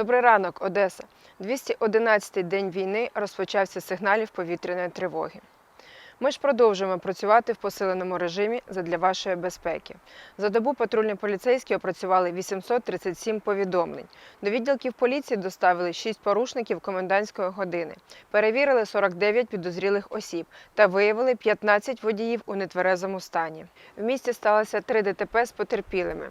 Добрий ранок, Одеса. 211-й день війни розпочався з сигналів повітряної тривоги. Ми ж продовжуємо працювати в посиленому режимі задля вашої безпеки. За добу патрульні поліцейські опрацювали 837 повідомлень. До відділків поліції доставили 6 порушників комендантської години, перевірили 49 підозрілих осіб та виявили 15 водіїв у нетверезому стані. В місті сталося 3 ДТП з потерпілими.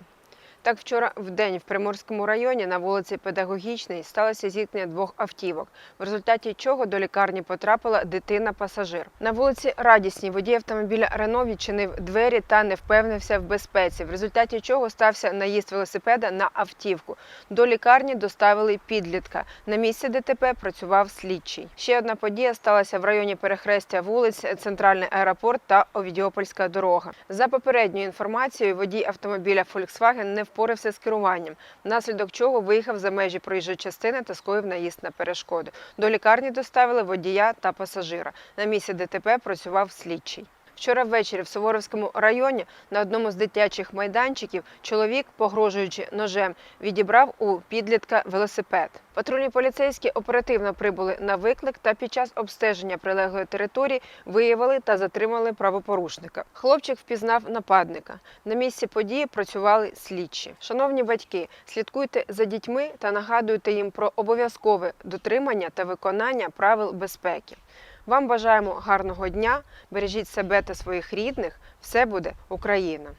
Так, вчора в день в Приморському районі на вулиці Педагогічній сталося зіткнення двох автівок, в результаті чого до лікарні потрапила дитина-пасажир. На вулиці Радісній водій автомобіля Рено відчинив двері та не впевнився в безпеці, в результаті чого стався наїзд велосипеда на автівку. До лікарні доставили підлітка. На місці ДТП працював слідчий. Ще одна подія сталася в районі перехрестя вулиць, центральний аеропорт та Овідіопольська дорога. За попередньою інформацією, водій автомобіля Volkswagen не впорався з керуванням, внаслідок чого виїхав за межі проїжджої частини та скоїв наїзд на перешкоду. До лікарні доставили водія та пасажира. На місці ДТП працював слідчий. Вчора ввечері в Суворовському районі на одному з дитячих майданчиків чоловік, погрожуючи ножем, відібрав у підлітка велосипед. Патрульні поліцейські оперативно прибули на виклик та під час обстеження прилеглої території виявили та затримали правопорушника. Хлопчик впізнав нападника. На місці події працювали слідчі. Шановні батьки, слідкуйте за дітьми та нагадуйте їм про обов'язкове дотримання та виконання правил безпеки. Вам бажаємо гарного дня, бережіть себе та своїх рідних. Все буде Україна!